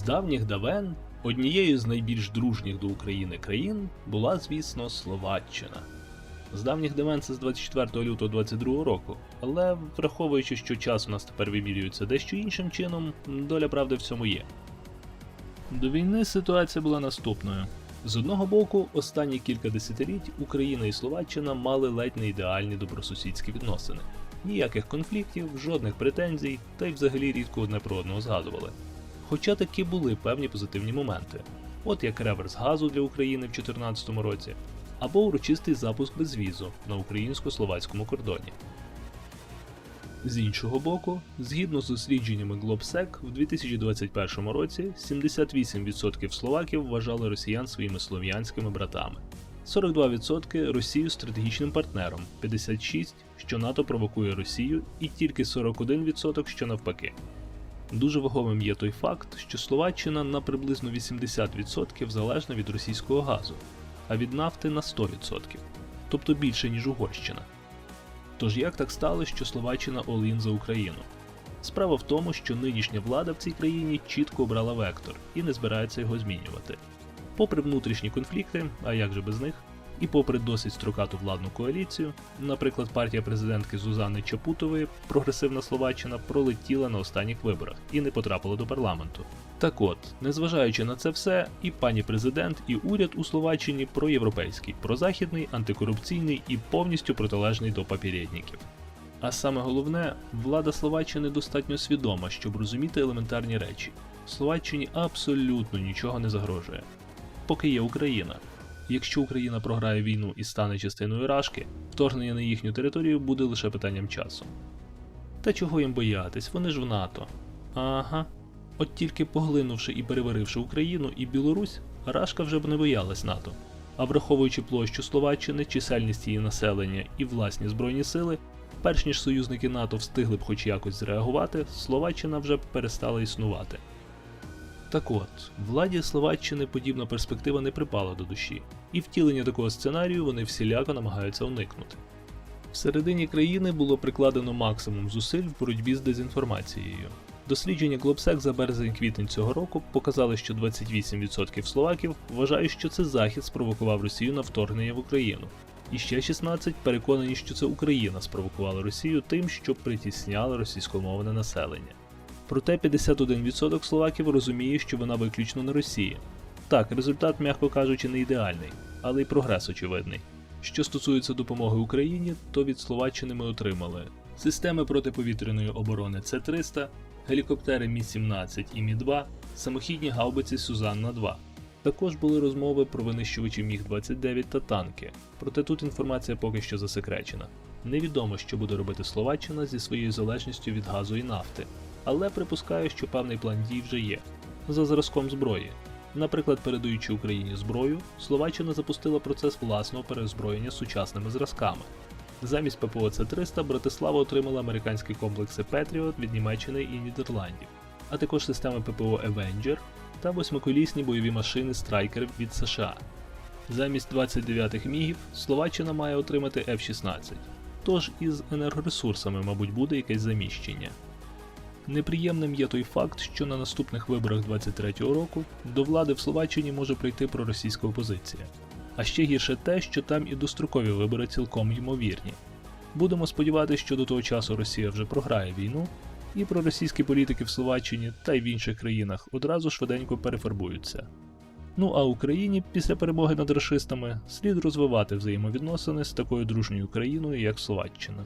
давніх давен однією з найбільш дружніх до України країн була, звісно, Словаччина. З давніх давен це з 24 лютого 22 року, але враховуючи, що час у нас тепер вимірюється дещо іншим чином, доля правди в цьому є. До війни ситуація була наступною. З одного боку, останні кілька десятиліть Україна і Словаччина мали ледь не ідеальні добросусідські відносини. Ніяких конфліктів, жодних претензій, та й взагалі рідко одне про одного згадували. Хоча таки були певні позитивні моменти, от як реверс газу для України в 2014 році, або урочистий запуск безвізу на українсько-словацькому кордоні. З іншого боку, згідно з дослідженнями Globsec, в 2021 році 78% словаків вважали росіян своїми слов'янськими братами, 42% Росію стратегічним партнером, 56% що НАТО провокує Росію, і тільки 41% що навпаки. Дуже вагомим є той факт, що Словаччина на приблизно 80% залежна від російського газу, а від нафти на 100%, тобто більше ніж Угорщина. Тож як так сталося, що Словаччина all-in за Україну? Справа в тому, що нинішня влада в цій країні чітко обрала вектор і не збирається його змінювати. Попри внутрішні конфлікти, а як же без них, і попри досить строкату владну коаліцію, наприклад, партія президентки Зузани Чапутової, прогресивна Словаччина, пролетіла на останніх виборах і не потрапила до парламенту. Так от, незважаючи на це все, і пані президент, і уряд у Словаччині проєвропейський, прозахідний, антикорупційний і повністю протилежний до попередників. А саме головне, влада Словаччини достатньо свідома, щоб розуміти елементарні речі. Словаччині абсолютно нічого не загрожує. Поки є Україна. Якщо Україна програє війну і стане частиною Рашки, вторгнення на їхню територію буде лише питанням часу. Та чого їм боятись, вони ж в НАТО. Ага. От тільки поглинувши і переваривши Україну і Білорусь, Рашка вже б не боялась НАТО. А враховуючи площу Словаччини, чисельність її населення і власні збройні сили, перш ніж союзники НАТО встигли б хоч якось зреагувати, Словаччина вже б перестала існувати. Так от, владі Словаччини подібна перспектива не припала до душі, і втілення такого сценарію вони всіляко намагаються уникнути. Всередині країни було прикладено максимум зусиль в боротьбі з дезінформацією. Дослідження Globsec за березень-квітень цього року показали, що 28% словаків вважають, що це Захід спровокував Росію на вторгнення в Україну, і ще 16 переконані, що це Україна спровокувала Росію тим, що притісняла російськомовне населення. Проте 51% словаків розуміє, що вона виключно на Росії. Так, результат, м'яко кажучи, не ідеальний, але й прогрес очевидний. Що стосується допомоги Україні, то від Словаччини ми отримали системи протиповітряної оборони С-300, гелікоптери Мі-17 і Мі-2, самохідні гаубиці Сузанна-2. Також були розмови про винищувачі Міг-29 та танки, проте тут інформація поки що засекречена. Невідомо, що буде робити Словаччина зі своєю залежністю від газу і нафти, але припускаю, що певний план дій вже є за зразком зброї. Наприклад, передаючи Україні зброю, Словаччина запустила процес власного переозброєння сучасними зразками. Замість ППО С-300 Братислава отримала американські комплекси Patriot від Німеччини і Нідерландів, а також системи ППО Avenger та восьмиколісні бойові машини Striker від США. Замість 29-х мігів Словаччина має отримати F-16, тож із енергоресурсами, мабуть, буде якесь заміщення. Неприємним є той факт, що на наступних виборах 23-го року до влади в Словаччині може прийти проросійська опозиція. А ще гірше те, що там і дострокові вибори цілком ймовірні. Будемо сподіватися, що до того часу Росія вже програє війну, і проросійські політики в Словаччині та й в інших країнах одразу швиденько перефарбуються. Ну а Україні після перемоги над расистами слід розвивати взаємовідносини з такою дружньою країною, як Словаччина.